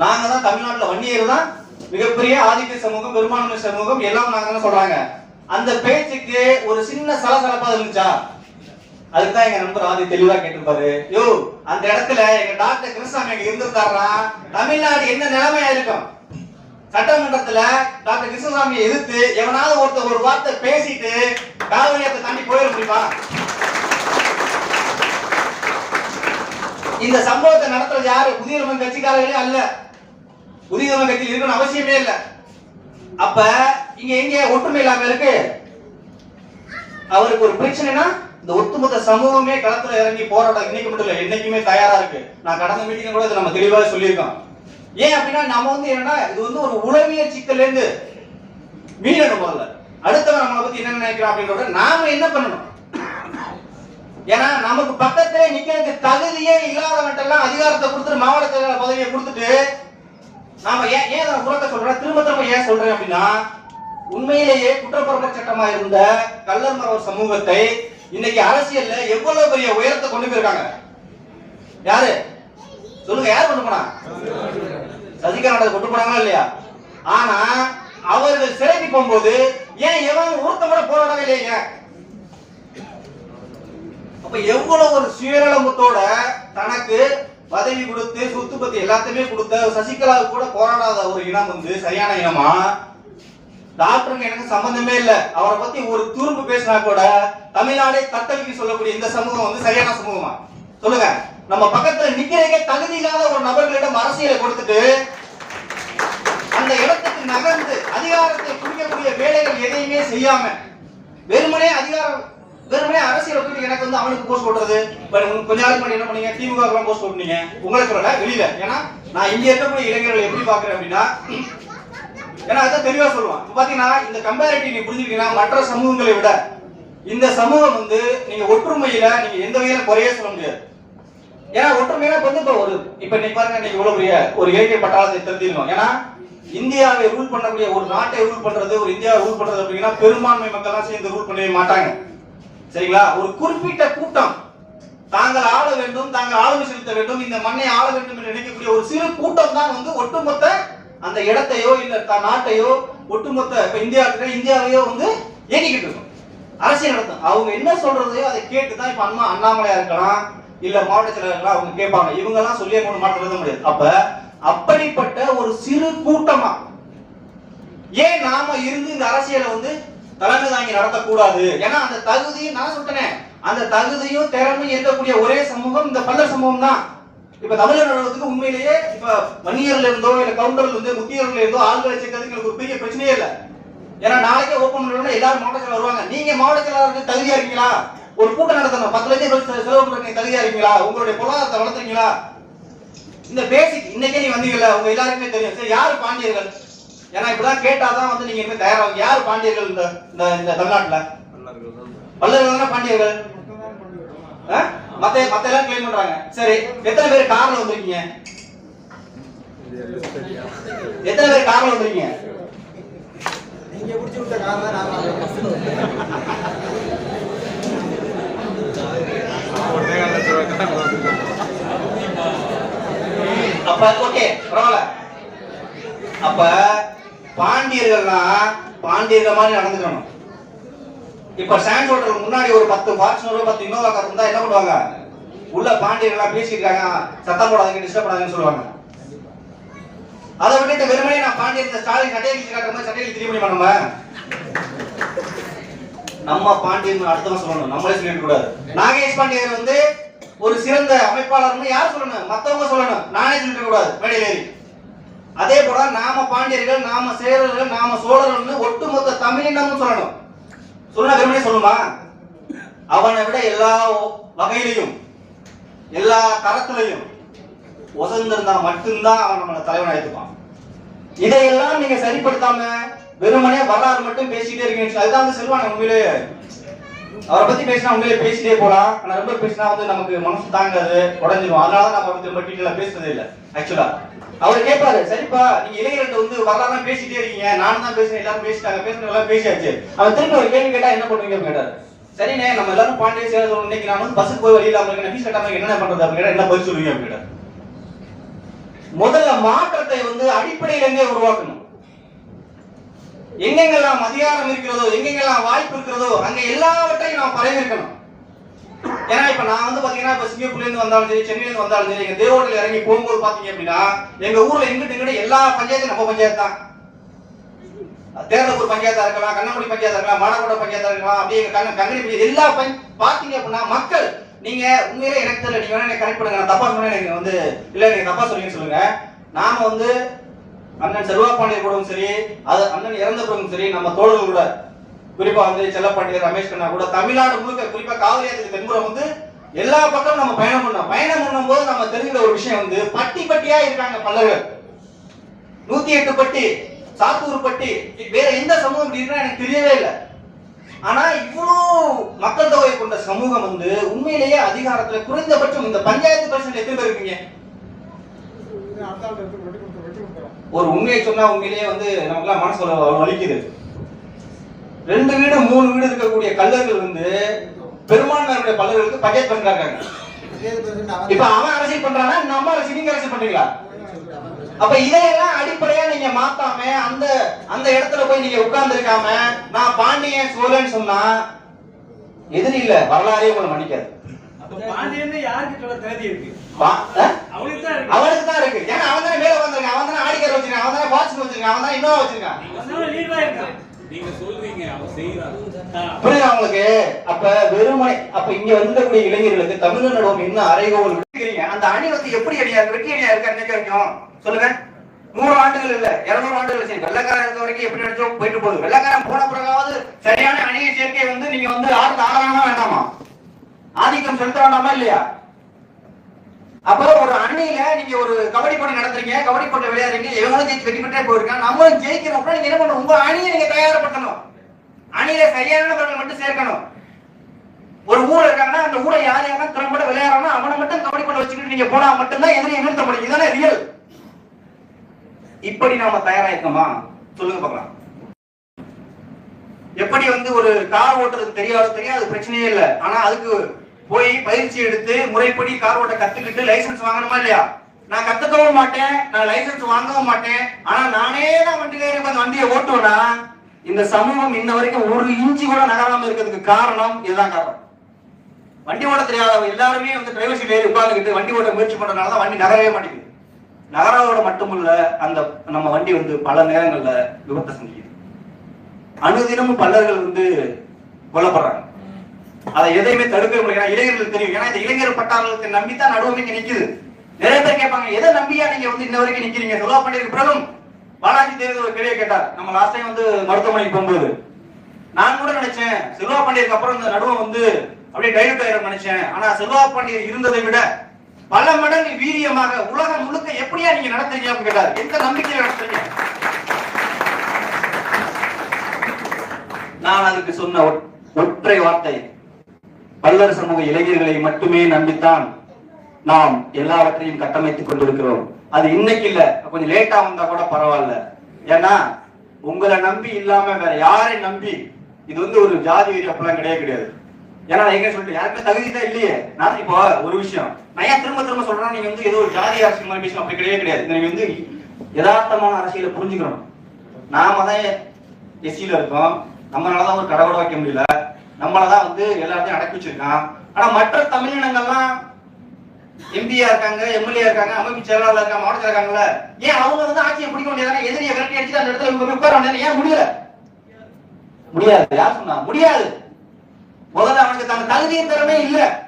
நாங்க தான் தமிழ்நாட்டுல வன்னியர் தான் மிகப்பெரிய ஆதிக்க சமூகம் பெரும்பான்மை சமூகம் எல்லாம் நாங்க சொல்றாங்க. அந்த பேச்சுக்கு ஒரு சின்ன சலசலப்பா இருந்துச்சா? அதுக்கு தான் எங்க நண்பர் ஆதி தெளிவா கேட்டிருப்பாரு. யோ அந்த இடத்துல எங்க டாக்டர் கிருஷ்ணசாமி எங்க இருந்திருந்தாருன்னா தமிழ்நாடு என்ன நிலைமையா இருக்கும்? சட்டமன்றத்துல டாக்டர் கிருஷ்ணசாமியை எதிர்த்து எவனாவது ஒருத்தர் ஒரு வார்த்தை பேசிட்டு காவலியத்தை தாண்டி போயிட முடியுமா? இந்த சம்பவத்தை நடத்துறது யாரு? புதிய கட்சிக்காரர்களே அல்ல. புதிய கட்சியில் இருக்கணும் அவசியமே இல்ல. அப்ப இங்க எங்க ஒற்றுமை இல்லாம இருக்கு? அவருக்கு ஒரு பிரச்சனைனா இந்த ஒட்டுமொத்த சமூகமே களத்துல இறங்கி போராட இன்னைக்கு மட்டும் இல்ல என்னைக்குமே தயாரா இருக்கு. நான் கடந்த மீட்டிங் கூட இதை நம்ம தெளிவாக சொல்லியிருக்கோம். ஏன் அப்படின்னா நம்ம வந்து என்னன்னா இது வந்து ஒரு உளவிய சிக்கல்ல இருந்து மீளணும் முதல்ல. அடுத்தவன் நம்மளை பத்தி என்ன நினைக்கிறான் அப்படின்றத நாம என்ன பண்ணணும்? ஏன்னா நமக்கு பக்கத்திலே நிக்கிறதுக்கு தகுதியே இல்லாதவன்ட்டெல்லாம் அதிகாரத்தை கொடுத்துட்டு மாவட்ட செயலாளர் பதவியை கொடுத்துட்டு நாம ஏன் ஏன் நான் உறக்க சொல்றேன்? திரும்ப திரும்ப ஏன் சொல்றேன் அப்படின்னா உண்மையிலேயே குற்றப்பரப்ப சட்டமா இருந்த கள்ளர் மரவர் சமூகத்தை இன்னைக்கு அரசியல்ல எவ்வளவு பெரிய உயரத்தை கொண்டு போயிருக்காங்க? யாரு? சொல்லுங்க யார் கொண்டு போனா? சசிகலா கொண்டு போனாங்களா இல்லையா? ஆனா அவர்கள் சிறைக்கு போகும்போது ஏன் எவன் ஒருத்த கூட போராடவே இல்லையா அப்ப எவ்வளவு ஒரு சுயநலமத்தோட தனக்கு பதவி கொடுத்து சொத்து பத்தி எல்லாத்தையுமே கொடுத்த சசிகலாவுக்கு கூட போராடாத ஒரு இனம் வந்து சரியான இனமா? டாக்டருக்கு எனக்கு சம்பந்தமே இல்ல. அவரை பத்தி ஒரு துரும்பு பேசினா கூட தமிழ்நாடே தத்தளிக்கு சொல்லக்கூடிய இந்த சமூகம் வந்து சரியான சமூகமா? சொல்லுங்க. நம்ம பக்கத்துல நிக்கிறதுக்கே தகுதி இல்லாத ஒரு நபர்களிடம் அரசியலை கொடுத்துட்டு அந்த இடத்துக்கு நகர்ந்து அதிகாரத்தை குடிக்கக்கூடிய வேலைகள் எதையுமே செய்யாம வெறுமனே அதிகாரம் வெறுமனே அரசியல் போயிட்டு எனக்கு வந்து அவனுக்கு போஸ்ட் போடுறது? கொஞ்ச நாள் பண்ணி என்ன பண்ணீங்க? திமுக போஸ்ட் போட்டீங்க உங்களுக்கு சொல்லல வெளியில. ஏன்னா நான் இங்க இருக்கக்கூடிய இளைஞர்கள் எப்படி பாக்குறேன் அப்படின்னா ஏன்னா அதான் தெளிவா சொல்லுவான். இப்ப பாத்தீங்கன்னா இந்த கம்பேரிட்டிவ் நீ புரிஞ்சுக்கிட்டீங்கன்னா மற்ற சமூகங்களை விட இந்த சமூகம் வந்து நீங்க ஒற்றுமையில நீங்க எந்த வகையில குறைய சொல்ல முடியாது. ஏன்னா ஒற்றுமையில வந்து இப்ப ஒரு இப்ப நீ பாருங்க நீங்க இவ்வளவு பெரிய ஒரு இயற்கை பட்டாளத்தை தெரிஞ்சிருக்கோம் ஏன்னா இந்தியாவை ரூல் பண்ணக்கூடிய ஒரு நாட்டை ரூல் பண்றது ஒரு இந்தியாவை ரூல் பண்றது அப்படின்னா பெரும்பான்மை மக்கள்லாம் சேர்ந்து ரூல் பண்ணவே மாட்டாங்க. சரிங்களா? ஒரு குறிப்பிட்ட கூட்டம் தாங்கள் ஆள வேண்டும் தாங்கள் ஆளுமை செலுத்த வேண்டும் இந்த மண்ணை ஆள வேண்டும் என்று நினைக்கக்கூடிய ஒரு சிறு கூட்டம் தான் வந்து ஒட்டுமொத்த அந்த இடத்தையோ இல்ல த- நாட்டையோ ஒட்டுமொத்த இப்ப இந்தியா இருக்கிற இந்தியாவையோ வந்து இயக்கிக்கிட்டு இருக்கும். அரசியல் நடத்தும். அவங்க என்ன சொல்றதையோ அதை கேட்டு தான் இப்ப அண்ணா அண்ணாமலையா இருக்கலாம் இல்ல மாவட்ட செயலர் இருக்கலாம் அவங்க கேட்பாங்க. இவங்க எல்லாம் சொல்லியே கொண்டு மாற்ற முடியாது. அப்ப அப்படிப்பட்ட ஒரு சிறு கூட்டமா ஏன் நாம இருந்து இந்த அரசியலை வந்து தலைமை தாங்கி நடத்தக்கூடாது? ஏன்னா அந்த தகுதியும் நான் சொல்லிட்டேனே அந்த தகுதியும் திறமையும் இருக்கக்கூடிய ஒரே சமூகம் இந்த பல்லர் சமூகம் தான் இப்ப தமிழர் உலகத்துக்கு உண்மையிலேயே இப்ப வன்னியர்ல இருந்தோ இல்ல கவுண்டர்ல இருந்தோ முத்தியர்ல இருந்தோ ஆள்களை சேர்க்கறதுக்கு ஒரு பெரிய பிரச்சனையே இல்ல. ஏன்னா நாளைக்கே ஓப்பன் பண்ணணும்னா எல்லாரும் மாவட்ட செயலர் வருவாங்க. நீங்க மாவட்ட செயலாளருக்கு தகுதியா இருக்கீங்களா? ஒரு கூட்டம் நடத்தணும். பத்து லட்சம் செலவு பண்றதுக்கு தகுதியா இருக்கீங்களா? உங்களுடைய பொருளாதாரத்தை வளர்த்துறீங்களா? இந்த பேசிக் இன்னைக்கே நீ வந்தீங்கல்ல உங்க எல்லாருக்குமே தெரியும். சரி யாரு பாண்டியர்கள்? ஏன்னா இப்படிதான் கேட்டாதான் வந்து நீங்க இனிமே தயாராகும் யாரு பாண்டியர்கள் இந்த இந்த தமிழ்நாட்டுல? பல்லர்கள் தானே பாண்டியர்கள்? மத்த மத்த எல்லாம் கிளைம் பண்றாங்க. சரி எத்தனை பேர் கார்ல வந்திருக்கீங்க? எத்தனை பேர் கார்ல வந்திருக்கீங்க? நீங்க பிடிச்சி விட்ட கார் தான் நான் பஸ்ல அப்ப ஓகே பரவாயில்ல. அப்ப பாண்டியர்கள்லாம் பாண்டியர்கள் மாதிரி நடந்துக்கணும். இப்ப சான்ஸ் ஹோட்டல் முன்னாடி ஒரு பத்து ஃபார்ச்சுனர் பத்து இன்னோவா கார் இருந்தா என்ன பண்ணுவாங்க? உள்ள பாண்டியர்கள்லாம் எல்லாம் இருக்காங்க சத்தம் போடாதீங்க டிஸ்டர்ப் பண்ணாதீங்கன்னு சொல்லுவாங்க. அதை விட்டுட்டு வெறுமனே நான் பாண்டியன் இந்த ஸ்டாலின் சட்டையை கிழிச்சு காட்டுற மாதிரி சட்டையை திரும்பி பண்ணுமா நம்ம பாண்டியன் அடுத்தவன் சொல்லணும். நம்மளே சொல்லிட கூடாது. நாகேஷ் பாண்டியர் வந்து ஒரு சிறந்த அமைப்பாளர்னு யார் சொல்லணும்? மத்தவங்க சொல்லணும். நானே சொல்லிட கூடாது. மேடையில் ஏறி. அதே போல நாம பாண்டியர்கள் நாம சேரர்கள் நாம சோழர்கள்னு ஒட்டுமொத்த தமிழினமும் சொல்லணும். சொன்னா சொல்லுமா? அவனை விட எல்லா வகையிலையும் எல்லா தரத்திலையும் உசந்திருந்தா மட்டும்தான் அவன் நம்மளை தலைவன் எடுத்துப்பான் இதையெல்லாம் நீங்க சரிப்படுத்தாம வெறுமனே வரலாறு மட்டும் பேசிட்டே இருக்கீங்க அதுதான் வந்து செல்வான் உண்மையிலே. அவரை பத்தி பேசினா உண்மையிலே பேசிட்டே போலாம். ஆனா ரொம்ப பேசினா வந்து நமக்கு மனசு தாங்காது உடஞ்சிரும். அதனால நம்ம வந்து மட்டும் டீட்டெயிலா பேசுறதே இல்லை ஆக்சுவலா அவர் கேட்பாரு சரிப்பா நீங்க இளைஞர்கிட்ட வந்து வரலாம் பேசிட்டே இருக்கீங்க. நானும் தான் பேசுறேன் எல்லாரும் பேசிட்டாங்க பேசுறவங்க எல்லாம் பேசியாச்சு. அவர் திரும்ப ஒரு கேள்வி கேட்டா என்ன பண்ணுவீங்க கேட்டாரு. சரிண்ணே நம்ம எல்லாரும் பாண்டிய சேர இன்னைக்கு நான் வந்து பஸ்ஸுக்கு போய் வழி இல்லாம இருக்கேன். ஃபீஸ் கட்டாம என்ன பண்றது அப்படின்னு கேட்டா என்ன பதில் சொல்லுவீங்க அப்படின்னு முதல்ல மாற்றத்தை வந்து அடிப்படையில இருந்தே உருவாக்கணும். எங்கெங்கெல்லாம் அதிகாரம் இருக்கிறதோ எங்கெங்கெல்லாம் வாய்ப்பு இருக்கிறதோ அங்க எல்லாவற்றையும் நாம் பரவிருக்கணும் ஏன்னா இப்ப நான் வந்து பாத்தீங்கன்னா இப்ப சிங்கப்பூர்ல இருந்து வந்தாலும் சரி சென்னையில இருந்து வந்தாலும் சரி எங்க தேவோட்டில் இறங்கி போகும்போது பாத்தீங்க அப்படின்னா எங்க ஊர்ல எங்கிட்டு இங்கிட்டு எல்லா பஞ்சாயத்தும் நம்ம பஞ்சாயத்து தான். தேர்தலூர் பஞ்சாயத்தா இருக்கலாம் கண்ணமுடி பஞ்சாயத்தா இருக்கலாம் மாடகோட பஞ்சாயத்தா இருக்கலாம் அப்படியே எங்க கண்ண கங்கடி பஞ்சாயத்து எல்லா பஞ்ச் பாத்தீங்க அப்படின்னா மக்கள் நீங்க உண்மையிலே எனக்கு தெரியல நீங்க வேணா கனெக்ட் பண்ணுங்க நான் தப்பா சொன்னா எனக்கு வந்து இல்ல நீங்க தப்பா சொல்லுங்க சொல்லுங்க. நாம வந்து அண்ணன் செல்வா பாண்டிய கூடவும் சரி அது அண்ணன் இறந்த பிறகும் சரி நம்ம தோழர்கள் கூட குறிப்பா வந்து செல்லப்பாண்டியர் ரமேஷ் கண்ணா கூட தமிழ்நாடு முழுக்க குறிப்பா காவிரி தென்புறம் வந்து எல்லா பக்கமும் நம்ம பயணம் பண்ணோம். பயணம் பண்ணும்போது நம்ம தெரிஞ்சுக்கிற ஒரு விஷயம் வந்து பட்டி பட்டியா இருக்காங்க பல்லர்கள் நூத்தி எட்டு பட்டி சாத்தூர் பட்டி வேற எந்த சமூகம் இருக்குன்னு எனக்கு தெரியவே இல்லை. ஆனா இவ்வளோ மக்கள் தொகை கொண்ட சமூகம் வந்து உண்மையிலேயே அதிகாரத்துல குறைந்தபட்சம் இந்த பஞ்சாயத்து பர்சன்ட் எத்தனை பேர் இருக்கீங்க? ஒரு உண்மையை சொன்னா உண்மையிலேயே வந்து நமக்குலாம் மனசு வலிக்குது. ரெண்டு வீடு மூணு வீடு இருக்கக்கூடிய கல்லர்கள் வந்து பெரும்பான்மையுடைய பல்லர்களுக்கு பஞ்சாயத்து பண்றாங்க இப்ப அவன் அரசியல் பண்றானா? நம்ம அரசியல் நீங்க அரசியல் பண்றீங்களா? அப்ப இதையெல்லாம் அடிப்படையா நீங்க மாத்தாம அந்த அந்த இடத்துல போய் நீங்க உட்கார்ந்து இருக்காம நான் பாண்டியன் சோழன் சொன்னா எதிரி இல்ல வரலாறே உங்களை மன்னிக்காது? அவனுக்கு தான் இருக்கு. அவனுக்கு தான் இருக்கு. ஏன்னா அவன் தானே மேல வந்திருக்கான் அவன் தானே ஆடிக்கார வச்சிருக்கான் அவன் தானே வாட்ச் வச்சிருக்கான் அவன் தான் இன்னும் வச்சிருக்கான். உங்களுக்கு அப்ப வெறுமனை அப்ப இங்க வந்திருக்கக்கூடிய இளைஞர்களுக்கு தமிழ் நடுவம் என்ன அறைகோல் விட்டுக்கிறீங்க? அந்த அணி வந்து எப்படி அணியா இருக்கு? வெற்றி அணியா இருக்கா? இன்னைக்கு வரைக்கும் சொல்லுங்க. நூறு ஆண்டுகள் இல்ல இருநூறு ஆண்டுகள் சரி. வெள்ளக்காரன் இருக்க வரைக்கும் எப்படி நினைச்சோம் போயிட்டு போகுது. வெள்ளக்காரன் போன பிறகாவது சரியான அணியை சேர்க்கை வந்து நீங்க வந்து ஆறு ஆறாமா வேண்டாமா? ஆதிக்கம் செலுத்த வேண்டாமா இல்லையா? அப்போ ஒரு அணியில நீங்க ஒரு கபடி போட்டி நடத்துறீங்க கபடி போட்டி விளையாடுறீங்க இவங்களும் ஜெயிச்சு வெற்றி பெற்றே போயிருக்கான் நம்மளும் ஜெயிக்கணும் அப்படின்னா நீங்க என்ன பண்ணணும்? உங்க அணியை நீங்க தயாரப்படுத்தணும் அணியில சரியானவர்கள் மட்டும் சேர்க்கணும். ஒரு ஊர் இருக்காங்கன்னா அந்த ஊரை யார் யாரெல்லாம் திறம்பட விளையாடுறானோ அவனை மட்டும் கபடி போட்டு வச்சுக்கிட்டு நீங்க போனா மட்டும்தான் எதிரியை நிறுத்த முடியும் இதானே ரியல் இப்படி நாம தயாராயிருக்கோமா? சொல்லுங்க பார்க்கலாம். எப்படி வந்து ஒரு கார் ஓட்டுறது தெரியாத தெரியாது பிரச்சனையே இல்லை. ஆனா அதுக்கு போய் பயிற்சி எடுத்து முறைப்படி கார் ஓட்ட கத்துக்கிட்டு லைசென்ஸ் வாங்கணுமா இல்லையா? நான் கத்துக்கவும் மாட்டேன் நான் லைசன்ஸ் வாங்கவும் மாட்டேன். ஆனா நானே தான் வண்டியில ஏறி வண்டியை ஓட்டுவேனா? இந்த சமூகம் இன்ன வரைக்கும் ஒரு இஞ்சி கூட நகராம இருக்கிறதுக்கு காரணம் இதுதான் காரணம். வண்டி ஓட்ட தெரியாதவங்க எல்லாருமே வந்து டிரைவர் சீட் ஏறி உட்காந்துக்கிட்டு வண்டி ஓட்ட முயற்சி பண்றதுனால தான் வண்டி நகரவே மாட்டேங்குது. நகராவோட மட்டுமல்ல அந்த நம்ம வண்டி வந்து பல நேரங்கள்ல விபத்தை சந்திக்குது. அனுதினமும் பல்லர்கள் வந்து கொல்லப்படுறாங்க. அதை எதையுமே தடுக்க முடியல. இளைஞர்களுக்கு தெரியும். ஏன்னா இந்த இளைஞர் பட்டாளத்தை நம்பித்தான் நடுவம் இங்க நிக்குது. நிறைய பேர் கேட்பாங்க எதை நம்பியா நீங்க வந்து இன்ன வரைக்கும் நிக்கிறீங்க? சொல்லா பண்ணிருக்கு பிறகும் பாலாஜி தேவி ஒரு கேள்வியை கேட்டார். நம்ம லாஸ்ட் டைம் வந்து மருத்துவமனைக்கு போகும்போது. நான் கூட நினைச்சேன் செல்வா பாண்டியருக்கு அப்புறம் இந்த நடுவம் வந்து அப்படியே டைலூட் ஆயிரம் நினைச்சேன். ஆனா செல்வா பாண்டியர் இருந்ததை விட பல மடங்கு வீரியமாக உலகம் முழுக்க எப்படியா நீங்க நடத்துறீங்க அப்படின்னு கேட்டார். எந்த நம்பிக்கையில நடத்துறீங்க? நான் அதுக்கு சொன்ன ஒற்றை வார்த்தை பல்லர் சமூக இளைஞர்களை மட்டுமே நம்பித்தான் நாம் எல்லாவற்றையும் கட்டமைத்துக் கொண்டிருக்கிறோம். அது இன்னைக்கு இல்ல. கொஞ்சம் லேட்டா வந்தா கூட பரவாயில்ல. ஏன்னா உங்களை நம்பி இல்லாம வேற யாரை நம்பி இது வந்து ஒரு ஜாதி வெறி அப்பெல்லாம் கிடையவே கிடையாது. ஏன்னா எங்க சொல்லிட்டு யாருக்குமே தகுதி தான் இல்லையே. நான் இப்போ ஒரு விஷயம். நான் ஏன் திரும்ப திரும்ப சொல்றேன் நீங்க வந்து ஏதோ ஒரு ஜாதி அரசியல் மாதிரி பேசணும் அப்படி கிடையவே கிடையாது. நீங்க வந்து யதார்த்தமான அரசியலை புரிஞ்சுக்கணும். நாம தான் எஸ்சியில இருக்கோம். நம்மளாலதான் ஒரு கடவுட வைக்க முடியல. நம்மளதான் வந்து எல்லாத்தையும் அடக்கி வச்சிருக்கான். ஆனா மற்ற தமிழினங்கள்லாம் எம்பியா இருக்காங்க எம்எல்ஏ இருக்காங்க அமைப்பு செயலாளர் இருக்காங்க மாவட்ட இருக்காங்கல்ல ஏன் அவங்க வந்து ஆட்சியை பிடிக்க வேண்டியதானே எதிரியை விரட்டி அடிச்சு அந்த இடத்துல இவங்க உட்கார வேண்டியதானே ஏன் முடியல? முடியாது. யார் சொன்னா? முடியாது. முதல்ல அவனுக்கு தன் தகுதி திறமே இல்ல.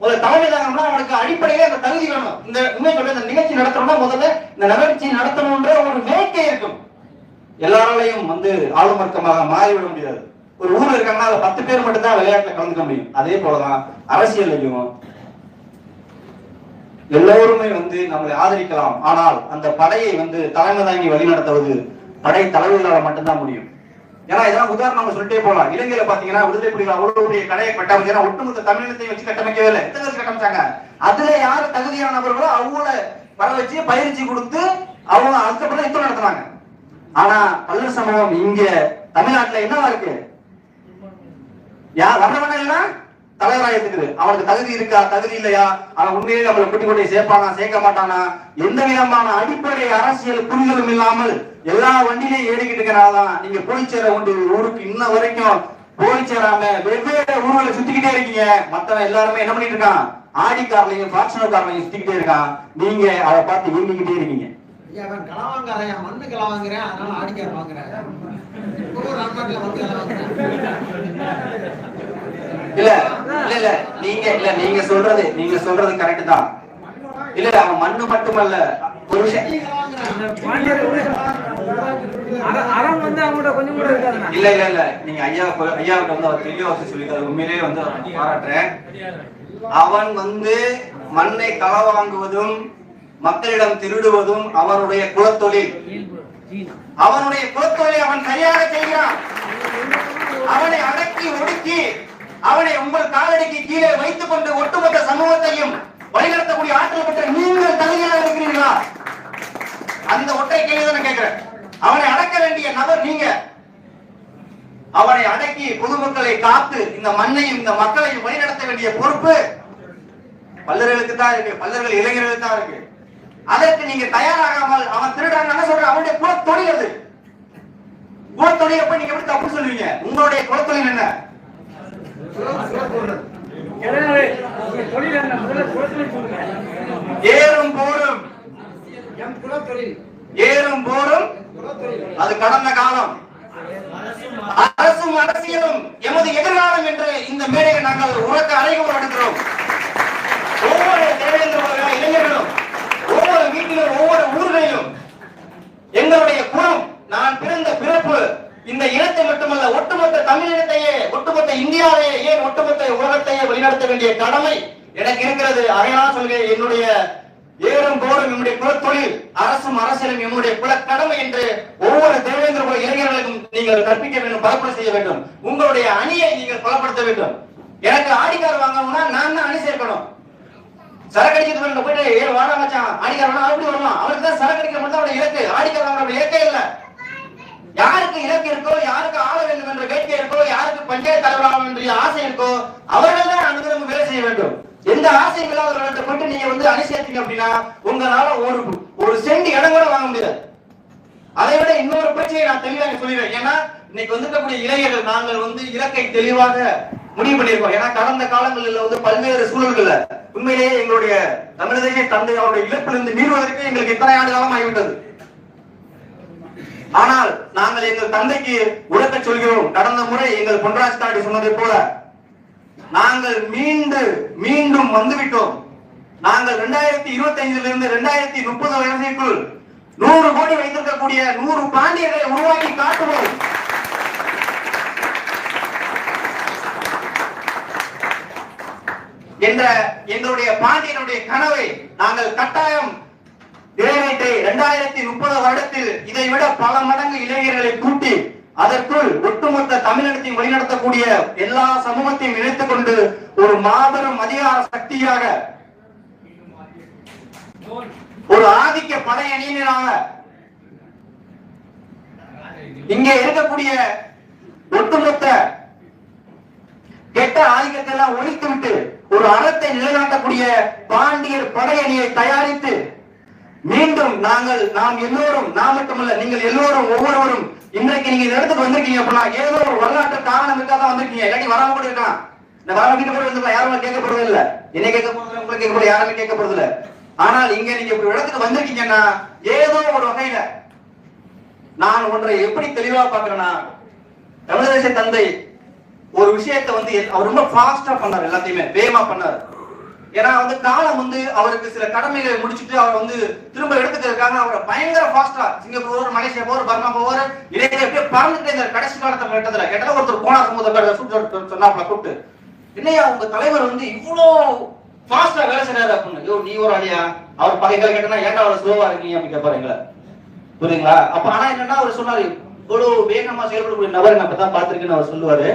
முதல்ல தலைமை அவனுக்கு அடிப்படையிலே அந்த தகுதி வேணும். இந்த உண்மை சொல்ற இந்த நிகழ்ச்சி நடத்தணும்னா முதல்ல இந்த நிகழ்ச்சி நடத்தணும்ன்ற ஒரு வேட்கை இருக்கும். எல்லாராலையும் வந்து ஆளுமர்க்கமாக மாறிவிட முடியாது. ஒரு ஊர்ல இருக்காங்கன்னா பத்து பேர் மட்டும் தான் விளையாட்டுல கலந்துக்க முடியும். அதே போலதான் அரசியலையும் எல்லோருமே வந்து நம்மளை ஆதரிக்கலாம். ஆனால் அந்த படையை வந்து தலைமை தாங்கி வழிநடத்துவது படை தலைவர்களால மட்டும்தான் முடியும். ஏன்னா இதெல்லாம் உதாரணம் நம்ம சொல்லிட்டே போலாம். இலங்கையில பாத்தீங்கன்னா விடுதலை புலிகள் அவ்வளவு பெரிய கடையை கட்டாம ஏன்னா ஒட்டுமொத்த தமிழினத்தை வச்சு கட்டமைக்கவே இல்லை. எத்தனை கட்டமைச்சாங்க? அதுல யாரு தகுதியான நபர்களோ அவங்கள வர வச்சு பயிற்சி கொடுத்து அவங்க அதுக்கப்புறம் யுத்தம் நடத்துனாங்க. ஆனா பல்லர் சமூகம் இங்க தமிழ்நாட்டுல என்னவா இருக்கு? யார் வர்றவன எல்லாம் இருக்குது அவனுக்கு தகுதி இருக்கா தகுதி இல்லையா? அவன் உண்மையிலே நம்மளை குட்டி குட்டி சேர்ப்பானா சேர்க்க மாட்டானா? எந்த விதமான அடிப்படை அரசியல் புரிதலும் இல்லாமல் எல்லா வண்டியிலையும் ஏறிக்கிட்டு இருக்கிறாதான் நீங்க போய் சேர வேண்டிய ஊருக்கு இன்ன வரைக்கும் போய் சேராம வெவ்வேறு ஊர்களை சுத்திக்கிட்டே இருக்கீங்க. மத்தவன் எல்லாருமே என்ன பண்ணிட்டு இருக்கான்? ஆடி கார்லையும் ஃபார்ச்சுனர் கார்லையும் சுத்திக்கிட்டே இருக்கான். நீங்க அதை பார்த்து இயங்கிக்கிட்டே இருக்கீங்க. அவன் களை வாங்குறான், மண்ணு களை வாங்குறேன், அதனால ஆடிக்கார் வாங்குறேன். ஒவ்வொரு நாட்காட்டில வந்து களை வாங்குறேன். இல்ல இல்ல இல்ல நீங்க இல்ல நீங்க சொல்றது நீங்க சொல்றது கரெக்ட் தான் இல்ல இல்ல, அவன் மண்ணு மட்டுமல்ல ஒரு அறம் வந்து அவங்கள்ட்ட கொஞ்சம் கூட இருக்காதுண்ணா இல்ல இல்ல இல்ல நீங்க ஐயா ஐயாவுக்கு வந்து அவர் தெளிவா சொல்லியிருக்காரு உண்மையிலேயே வந்து பாராட்டுறேன் அவன் வந்து மண்ணை கள வாங்குவதும் மக்களிடம் திருடுவதும் அவனுடைய குலத்தொழில். அவனுடைய குலத்தொழிலை அவன் சரியாக செய்கிறான். அவனை அடக்கி ஒடுக்கி அவனை உங்கள் காலடிக்கு கீழே வைத்துக் கொண்டு ஒட்டுமொத்த சமூகத்தையும் வழிநடத்தக்கூடிய ஆற்றல் பெற்ற நீங்கள் தகுதியாக இருக்கிறீர்களா? அந்த ஒற்றை கேள்வி தான் கேட்கிறேன். அவனை அடக்க வேண்டிய நபர் நீங்க. அவனை அடக்கி பொதுமக்களை காத்து இந்த மண்ணையும் இந்த மக்களையும் வழிநடத்த வேண்டிய பொறுப்பு. பல்லர்களுக்கு தான் இருக்கு. பல்லர்கள் இளைஞர்களுக்கு தான் இருக்கு. அதற்கு நீங்க தயாராகாமல் அவன் திருடான்னு என்ன சொல்ற? அவனுடைய குலத்தொழில் அது. குலத்தொழில் எப்ப நீங்க எப்படி தப்பு சொல்லுவீங்க? உங்களுடைய குலத்தொழில் என்ன? ஏறும் போரும். ஏறும் போரும். அது கடந்த காலம். அரசும் அரசியலும் எமது எதிர்காலம் என்று இந்த மேடையை நாங்கள் உறக்க அறைகூற எடுக்கிறோம் ஒவ்வொரு தேவேந்திர அவர்கள் இளைஞர்களும் வீட்டிலும் ஒவ்வொரு ஊர்களிலும் எங்களுடைய குலம் நான் பிறந்த பிறப்பு இந்த இனத்தை மட்டுமல்ல ஒட்டுமொத்த தமிழினத்தையே ஒட்டுமொத்த இந்தியாவையே ஏன் ஒட்டுமொத்த உலகத்தையே வழிநடத்த வேண்டிய கடமை எனக்கு இருக்கிறது. அதையெல்லாம் சொல்கிறேன். என்னுடைய ஏறும் கோரும் என்னுடைய குலத்தொழில் அரசும் அரசியலும் என்னுடைய குல கடமை என்று ஒவ்வொரு தேவேந்திர குல இளைஞர்களுக்கும் நீங்கள் கற்பிக்க வேண்டும் பரப்புரை செய்ய வேண்டும். உங்களுடைய அணியை நீங்கள் பலப்படுத்த வேண்டும். எனக்கு ஆடிக்கார் வாங்கணும்னா நான் தான் அணி சேர்க்கணும். சரக்கு அடிக்கிறது போயிட்டு ஏழு வாடா வச்சான் ஆடிக்கார் அப்படி வருவான் அவருக்கு தான் சரக்கு அடிக்கிற மட்டும் அவருடைய இலக்கு. ஆடிக்கார் இலக்கே இல்ல. யாருக்கு இலக்கு இருக்கோ யாருக்கு ஆள வேண்டும் என்ற வேட்கை இருக்கோ யாருக்கு பஞ்சாயத்து தலைவராக என்ற ஆசை இருக்கோ அவர்கள் தான் அங்கு நம்ம வேலை செய்ய வேண்டும். எந்த ஆசையும் இல்லாதவர்கிட்ட கொண்டு நீங்க வந்து அணி சேர்த்தீங்க அப்படின்னா உங்களால ஒரு ஒரு சென்ட் இடம் கூட வாங்க முடியாது. அதை விட இன்னொரு பிரச்சனையை நான் தெளிவாக சொல்லிடுறேன். ஏன்னா இன்னைக்கு வந்திருக்கக்கூடிய இளைஞர்கள் நாங்கள் வந்து இலக்கை தெளிவாக முடிவு பண்ணியிருக்கோம். ஏன்னா கடந்த காலங்களில் வந்து பல்வேறு சூழல்கள் உண்மையிலேயே எங்களுடைய தமிழ் தந்தை அவருடைய இழப்பிலிருந்து மீறுவதற்கு எங்களுக்கு இத்தனை ஆண்டு காலம் ஆகிவிட்டது. ஆனால் நாங்கள் எங்கள் தந்தைக்கு உறக்க சொல்கிறோம். கடந்த முறை எங்கள் பொன்ராஜ் காடி சொன்னதை போல நாங்கள் மீண்டு மீண்டும் வந்துவிட்டோம். நாங்கள் இரண்டாயிரத்தி இருபத்தி ஐந்துல இருந்து இரண்டாயிரத்தி முப்பது வயதிற்குள் நூறு கோடி வைத்திருக்கக்கூடிய நூறு பாண்டியர்களை உருவாக்கி காட்டுவோம். என்ற எங்களுடைய பாண்டியனுடைய கனவை நாங்கள் கட்டாயம் நிறைவேற்றி இரண்டாயிரத்தி முப்பது வருடத்தில் இதை விட பல மடங்கு இளைஞர்களை கூட்டி அதற்குள் ஒட்டுமொத்த தமிழினத்தையும் வழிநடத்தக்கூடிய எல்லா சமூகத்தையும் இணைத்துக் கொண்டு ஒரு மாபெரும் அதிகார சக்தியாக ஒரு ஆதிக்க படையணியினராக இங்கே இருக்கக்கூடிய ஒட்டுமொத்த கெட்ட ஆதிக்கத்தை எல்லாம் ஒழித்து விட்டு ஒரு அறத்தை நிலைநாட்டக்கூடிய பாண்டியர் படையணியை தயாரித்து மீண்டும் நாங்கள் நாம் எல்லோரும் நான் மட்டுமல்ல நீங்கள் எல்லோரும் ஒவ்வொருவரும் இன்றைக்கு நீங்க இந்த இடத்துக்கு வந்திருக்கீங்க அப்படின்னா ஏதோ ஒரு வரலாற்று காரணம் இருக்காதான் வந்திருக்கீங்க. இல்லாட்டி வராம கூட இருக்கலாம். இந்த வர வீட்டு கூட இருந்தா யாரும் கேட்க இல்ல. என்ன கேட்க போறது உங்களுக்கு உங்களை கேட்க போறது யாருமே கேட்க இல்ல ஆனால் இங்க நீங்க இப்படி ஒரு இடத்துக்கு வந்திருக்கீங்கன்னா ஏதோ ஒரு வகையில நான் ஒன்றை எப்படி தெளிவா பாக்குறேன்னா தமிழரச தந்தை ஒரு விஷயத்தை வந்து அவர் ரொம்ப ஃபாஸ்டா பண்ணார் எல்லாத்தையுமே வேகமா பண்ணார். ஏன்னா வந்து காலம் வந்து அவருக்கு சில கடமைகளை முடிச்சுட்டு அவர் வந்து திரும்ப எடுத்துக்கிறதுக்காக அவரை பயங்கர ஃபாஸ்டா சிங்கப்பூர் போவார் மலேசியா போவார் பர்மா போவார் இடையில எப்படியே பறந்துட்டே இருந்தார். கடைசி காலத்தை கட்டத்துல கேட்டா ஒருத்தர் போனா சமூக சொன்னாப்ல கூப்பிட்டு. என்னையா உங்க தலைவர் வந்து இவ்வளோ ஃபாஸ்டா வேலை செய்யறாரு அப்படின்னு. ஐயோ நீ ஒரு அழியா அவர் பகைகள் கேட்டனா ஏன்டா அவர் ஸ்லோவா இருக்கீங்க? அப்படின்னு கேட்பாரு எங்களை. புரியுதுங்களா? அப்ப ஆனா என்னன்னா அவர் சொன்னாரு இவ்வளவு வேகமா செயல்படக்கூடிய நபர் நம்ம தான் பார்த்திருக்கேன்னு அவர் சொல்லுவாரு.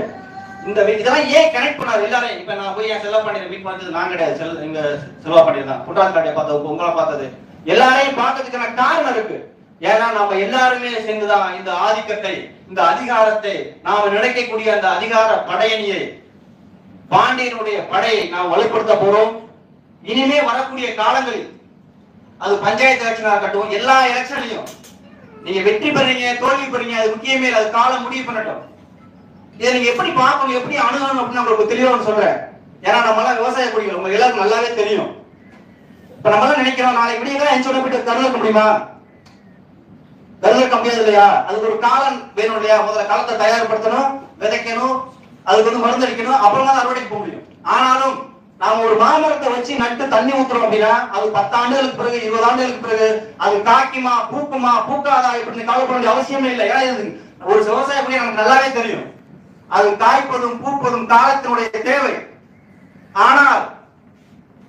இந்த இதெல்லாம் ஏன் கனெக்ட் பண்ணாரு? எல்லாரும் இப்ப நான் போய் என் செல்வா பாண்டியன் மீட் பண்ணது நான் கிடையாது. செல் எங்க செல்வா பாண்டியன் தான். புட்டான் காட்டிய பார்த்தது உங்களை பார்த்தது. எல்லாரையும் பார்க்கறதுக்கான காரணம் இருக்கு. ஏன்னா நாம எல்லாருமே சேர்ந்துதான் இந்த ஆதிக்கத்தை இந்த அதிகாரத்தை நாம நினைக்கக்கூடிய அந்த அதிகார படையணியை பாண்டியனுடைய படையை நாம் வலுப்படுத்த போறோம். இனிமே வரக்கூடிய காலங்களில் அது பஞ்சாயத்து எலெக்ஷனா இருக்கட்டும் எல்லா எலெக்ஷன்லையும் நீங்க வெற்றி பெறீங்க தோல்வி பெறீங்க அது முக்கியமே அது காலம் முடிவு பண்ணட்டும். இதை நீங்க எப்படி பார்க்கணும் எப்படி அணுகணும் அப்படின்னு உங்களுக்கு தெளிவா சொல்றேன். ஏன்னா நம்ம எல்லாம் விவசாய குடிகள். உங்களுக்கு எல்லாருக்கும் நல்லாவே தெரியும். இப்ப நம்ம எல்லாம் நினைக்கிறோம் நாளைக்கு விடிய என் சொல்ல போயிட்டு கருதக்க முடியுமா? கருதக்க முடியாது இல்லையா? அதுக்கு ஒரு காலம் வேணும் இல்லையா? முதல்ல காலத்தை தயார்படுத்தணும் விதைக்கணும் அதுக்கு வந்து மருந்து அடிக்கணும் அப்புறம் தான் அறுவடைக்கு போக முடியும். ஆனாலும் நாம ஒரு மாமரத்தை வச்சு நட்டு தண்ணி ஊத்துறோம் அப்படின்னா அது பத்து ஆண்டுகளுக்கு பிறகு இருபது ஆண்டுகளுக்கு பிறகு அது காய்க்குமா பூக்குமா பூக்காதா இப்படின்னு கவலைப்பட வேண்டிய அவசியமே இல்லை. ஏன்னா இது ஒரு விவசாய படி நமக்கு நல்லாவே தெரியும். அது காய்ப்பதும் பூப்பதும் காலத்தினுடைய தேவை. ஆனால்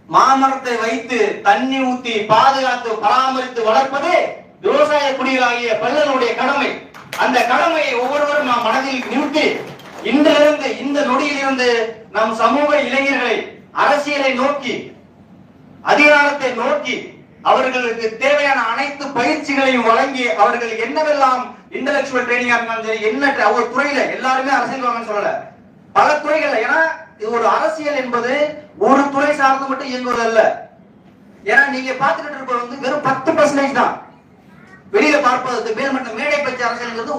மாமரத்தை வைத்து தண்ணி ஊத்தி பாதுகாத்து பராமரித்து வளர்ப்பது விவசாய குடிகளாகிய பல்லனுடைய கடமை. அந்த கடமையை ஒவ்வொருவரும் நாம் மனதில் நிறுத்தி இன்றிலிருந்து இந்த நொடியிலிருந்து நம் சமூக இளைஞர்களை அரசியலை நோக்கி அதிகாரத்தை நோக்கி அவர்களுக்கு தேவையான அனைத்து பயிற்சிகளையும் வழங்கி அவர்கள் என்னவெல்லாம் இன்டலெக்சுவல் ட்ரைனிங்கா இருந்தாலும் சரி என்ன ஒரு துறையில எல்லாருமே அரசியல் வாங்கன்னு சொல்லல. பல துறைகள்ல ஏன்னா இது ஒரு அரசியல் என்பது ஒரு துறை சார்ந்து மட்டும் இயங்குவது அல்ல ஏன்னா நீங்க பார்த்துக்கிட்டு இருப்பது வந்து வெறும் பத்து பர்சன்டேஜ் தான். வெளியில பார்ப்பதற்கு மேல்மட்ட மேடை பேச்சு அரசியல்ங்கிறது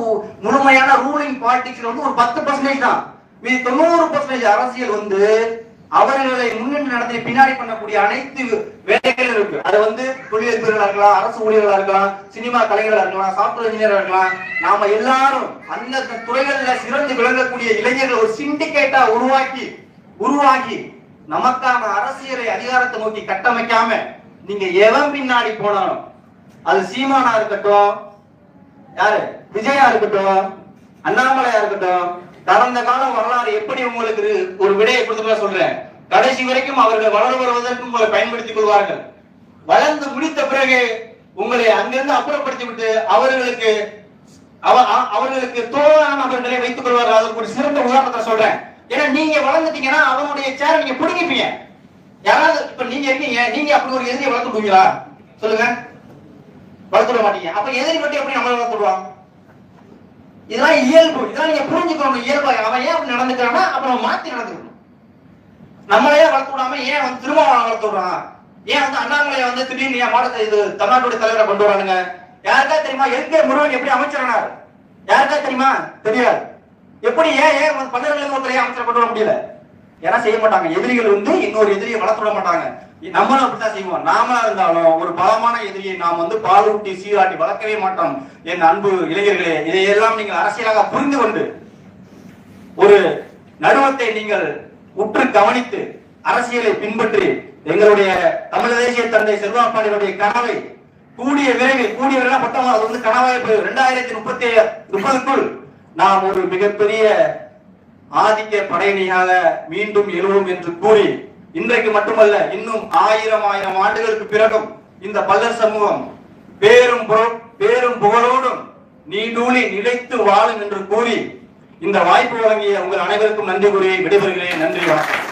முழுமையான ரூலிங் பாலிடிக்ஸ்ல வந்து ஒரு பத்து பர்சன்டேஜ் தான். மீதி தொண்ணூறு பர்சன்டேஜ் அரசியல் வந்து அவர்களை முன்னிட்டு நடத்தி பின்னாடி பண்ணக்கூடிய அனைத்து வேலைகள் இருக்கு. அது வந்து தொழிலதிபர்களா இருக்கலாம் அரசு ஊழியர்களா இருக்கலாம் சினிமா கலைஞர்களா இருக்கலாம் சாப்ட்வேர் இன்ஜினியரா இருக்கலாம். நாம எல்லாரும் அந்த துறைகள்ல சிறந்து விளங்கக்கூடிய இளைஞர்கள் ஒரு சிண்டிகேட்டா உருவாக்கி உருவாகி நமக்கான அரசியலை அதிகாரத்தை நோக்கி கட்டமைக்காம நீங்க எவன் பின்னாடி போனாலும் அது சீமானா இருக்கட்டும் யாரு? விஜயா இருக்கட்டும் அண்ணாமலையா இருக்கட்டும் கடந்த கால வரலாறு எப்படி உங்களுக்கு ஒரு விடையை கொடுத்துட்டு சொல்றேன். கடைசி வரைக்கும் அவர்கள் வளர்ந்து வருவதற்கு உங்களை பயன்படுத்திக் கொள்வார்கள். வளர்ந்து முடித்த பிறகு உங்களை அங்கிருந்து அப்புறப்படுத்தி விட்டு அவர்களுக்கு அவ- அவர்களுக்கு தோழான அவர்களை வைத்துக் கொள்வார்கள். அதற்கு ஒரு சிறந்த உதாரணத்தை சொல்றேன். ஏன்னா நீங்க வளர்ந்துட்டீங்கன்னா அவனுடைய சேர் நீங்க பிடிங்கிப்பீங்க. யாராவது இப்ப நீங்க இருக்கீங்க நீங்க அப்படி ஒரு எதிரியை வளர்த்துடுவீங்களா சொல்லுங்க. வளர்த்துட மாட்டீங்க. அப்ப எதிரி மட்டும் எப்படி நம்மளை வளர்த்து விடுவாங்க இதெல்லாம் இயல்பு. இதெல்லாம் நீங்க புரிஞ்சுக்கணும். இயல்பு. அவன் ஏன் அப்படி நடந்துக்கிறான்னா அப்புறம் மாத்தி நடந்துக்கணும். நம்மளையே வளர்த்து விடாம ஏன் வந்து திருமாவளவன் வளர்த்து விடுறான்? ஏன் வந்து அண்ணாமலையை வந்து திடீர்னு ஏன் மாடத்தை இது தமிழ்நாட்டுடைய தலைவரை கொண்டு வரானுங்க? யாருக்கா தெரியுமா? எங்க முருகன் எப்படி அமைச்சரானார்? யாருக்கா தெரியுமா? தெரியாது. எப்படி ஏன் ஏன் வந்து ஒருத்தரையே அமைச்சர் கொண்டு வர முடியல? ஏன்னா செய்ய மாட்டாங்க. எதிரிகள் வந்து இன்னொரு எதிரியை வளர்த்து விட மாட்டாங்க. நம்மளும் அப்படித்தான் செய்வோம். நாமளா இருந்தாலும் ஒரு பலமான எதிரியை நாம் வந்து பாலூட்டி சீராட்டி வளர்க்கவே மாட்டோம். என் அன்பு இளைஞர்களே இதையெல்லாம் நீங்கள் அரசியலாக புரிந்து கொண்டு ஒரு நடுவத்தை நீங்கள் உற்று கவனித்து அரசியலை பின்பற்றி எங்களுடைய தமிழ் தேசிய தந்தை செல்வாப்பாடியுடைய கனவை கூடிய விரைவில் கூடிய விரைவில் பட்டம் அது வந்து கனவாய் போய் ரெண்டாயிரத்தி முப்பத்தி முப்பதுக்குள் நாம் ஒரு மிகப்பெரிய ஆதிக்க படையணியாக மீண்டும் எழுவோம் என்று கூறி இன்றைக்கு மட்டுமல்ல இன்னும் ஆயிரம் ஆயிரம் ஆண்டுகளுக்கு பிறகும் இந்த பல்லர் சமூகம் பேரும் பேரும் புகழோடும் நீடூழி நிலைத்து வாழும் என்று கூறி இந்த வாய்ப்பு வழங்கிய உங்கள் அனைவருக்கும் நன்றி கூறி விடைபெறுகிறேன். நன்றி வணக்கம்.